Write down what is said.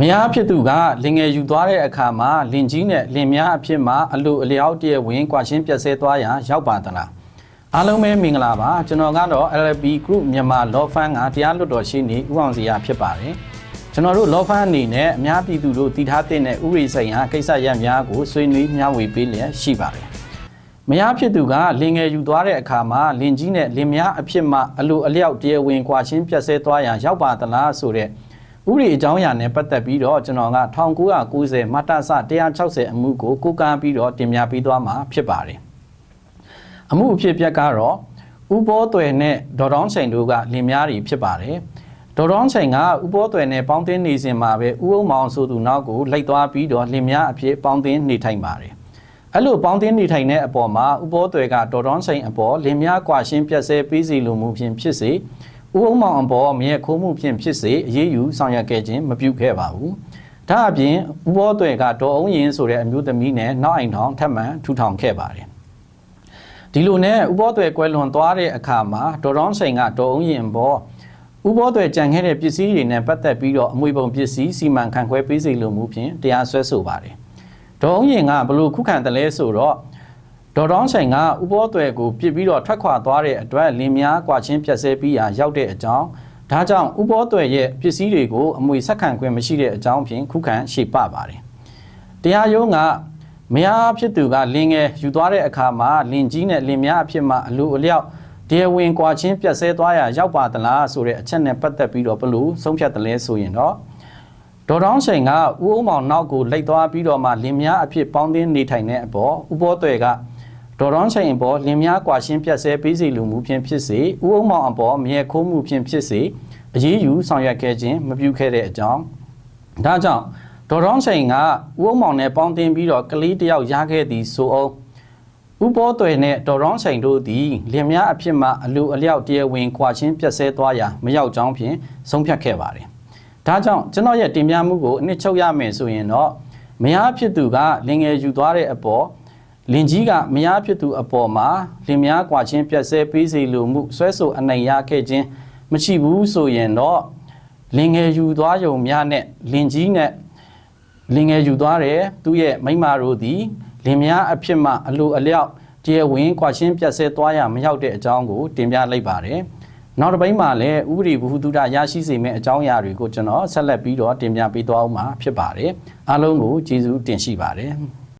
မယားဖြစ်သူကလင်ငယ်ယူသွားတဲ့အခါမှာလင်ကြီးနဲ့လင်မယားအဖြစ်မှာအလိုအလျောက်တည်းဝင်ကွာရှင်းပြတ်ဆဲသွားရန်ရောက်ပါသလားအားလုံးပဲမင်္ဂလာပါကျွန်တော်ကတော့ LB Group မြန်မာ Law Firm ကတရားလွတ်တော်ရှိနေဦးအောင်စီရဖြစ်ပါတယ်ကျွန်တော်တို့ Law Firm အနေနဲ့အများပြည်သူတို့တည်ထားတဲ့ဥပဒေဆိုင်ရာကိစ္စရပ်များကိုဆွေးနွေးမျှဝေပေးလျက်ရှိပါတယ်မယားဖြစ်သူကလင်ငယ်ယူသွားတဲ့အခါမှာလင်ကြီးနဲ့လင်မယားအဖြစ်မှာအလိုအလျောက်တရားဝင်ကွာရှင်းပြတ်ဆဲသွားရန်ရောက်ပါသလားဆိုတဲ့ ဥပဒေအကြောင်းအရာနဲ့ပတ်သက်ပြီးတော့ကျွန်တော်က1990မတ်တဆ160အမှုကိုကိုးကားပြီးတော့တင်ပြပေးသွားမှာဖြစ်ပါတယ်။အမှုအဖြစ်အပျက်ကတော့ဥဘောသွယ်နဲ့ဒေါ်တောင်းချိန်တို့ကလင်များတွေဖြစ်ပါတယ်။ဒေါ်တောင်းချိန်ကဥဘောသွယ်နဲ့ပေါင်းသင်းနေစဉ်မှာပဲဥအုံမောင်ဆိုသူနောက်ကိုလိုက်သွားပြီးတော့လင်များအဖြစ်ပေါင်းသင်းနေထိုင်ပါတယ်။အဲ့လိုပေါင်းသင်းနေထိုင်တဲ့အပေါ်မှာဥဘောသွယ်ကဒေါ်တောင်းချိန်အပေါ်လင်များကွာရှင်းပြက်ဆဲပေးစီလိုမှုဖြင့်ဖြစ်စေ ဥအုံမောင်အပေါ်မြဲခိုးမှုဖြင့်ဖြစ်စေအရေးယူဆောင်ရွက်ခဲ့ခြင်းမပြုခဲ့ပါဘူး။ဒါအပြင်ဥဘောသွယ်ကဒေါ်အုံရင်ဆိုတဲ့အမျိုးသမီးနဲ့နောက်အိမ်ထောင်ထပ်မံထူထောင်ခဲ့ပါတယ်။ဒီလိုနဲ့ဥဘောသွယ်ကွယ်လွန်သွားတဲ့အခါမှာဒေါ်တောင်းချိန်ကဒေါ်အုံရင်ပေါ်ဥဘောသွယ်ကြံခဲ့တဲ့ပစ္စည်းတွေနဲ့ပတ်သက်ပြီးတော့အမွေပုံပစ္စည်းစီမံခန့်ခွဲပေးစီလိုမှုဖြင့်တရားစွဲဆိုပါတယ်။ဒေါ်အုံရင်ကဘလို့ခုခံတယ်လဲဆိုတော့ ဒေါ်တောင်းဆိုင်ကဥဘောသွယ်ကိုပြစ်ပြီးတော့ထွက်ခွာသွားတဲ့အတွက်လင်များကွာချင်းပြက်ဆဲပြီးရာရောက်တဲ့အကြောင်းဒါကြောင့်ဥဘောသွယ်ရဲ့ပစ္စည်းတွေကိုအမွေဆက်ခံခွင့်မရှိတဲ့အကြောင်းဖြင့်ခုခံရှေ့ပပါတယ်။တရားရုံးကမယားဖြစ်သူကလင်ငယ်ယူသွားတဲ့အခါမှာလင်ကြီးနဲ့လင်များအဖြစ်မှာအလိုအလျောက်တရားဝင်ကွာချင်းပြက်ဆဲသွားရာရောက်ပါသလားဆိုတဲ့အချက်နဲ့ပတ်သက်ပြီးတော့ဘလို့ဆုံးဖြတ်တယ်လဲဆိုရင်တော့ဒေါ်တောင်းချိန်ကဥအုံမောင်နောက်ကိုလိုက်သွားပြီးတော့မှလင်များအဖြစ်ပေါင်းသင်းနေထိုင်တဲ့အပေါ်ဥဘောသွယ်က ဒေါ်တောင်းချိန်ပေါ်လင်များကွာရှင်းပြတ်ဆဲပေးစီလူမှုဖြင့်ဖြစ်စေဥအုံမောင်အပေါ်မြဲခိုးမှုဖြင့်ဖြစ်စေအရေးယူဆောင်ရွက်ခဲ့ခြင်းမပြုခဲ့တဲ့အကြောင်းဒါကြောင့်ဒေါ်တောင်းချိန်ကဥအုံမောင်နဲ့ပေါင်းတင်ပြီးတော့ကလေးတယောက်ရခဲ့သည်ဆိုအောင်ဥပောသွယ်နဲ့ဒေါ်ရောင်းဆိုင်တို့သည်လင်များအဖြစ်မှအလူအလျောက်တရားဝင်ခွာချင်းပြက်ဆဲသွားရာမရောက်ကြောင်းဖြင့်ဆုံးဖြတ်ခဲ့ပါတယ်။ဒါကြောင့်ကျွန်တော်ရဲ့တင်ပြမှုကိုအနှစ်ချုပ်ရမယ်ဆိုရင်တော့မယားဖြစ်သူကလင်ငယ်ယူသွားတဲ့အပေါ် လင်ကြီးကမယားဖြစ်သူအပေါ်မှာလင်များကွာချင်းပြက်ဆဲပေးစီလိုမှုဆွဲဆိုအနိုင်ရခဲ့ခြင်းမရှိဘူးဆိုရင်တော့လင်ငယ်ယူသွားယုံများနဲ့လင်ကြီးနဲ့လင်ငယ်ယူသွားတယ်သူ့ရဲ့မိမတို့သည်လင်များအဖြစ်မှအလိုအလျောက်တရားဝင်ကွာရှင်းပြတ်ဆဲသွားရမရောက်တဲ့အကြောင်းကိုတင်ပြလိုက်ပါတယ်။နောက်တစ်ပိုင်းမှာလည်းဥပဒေဘုဟုတုဒရရှိစေမယ့်အကြောင်းအရာတွေကိုကျွန်တော်ဆက်လက်ပြီးတော့တင်ပြပေးသွားအောင်မှာဖြစ်ပါတယ်။အားလုံးကိုကျေးဇူးတင်ရှိပါတယ်။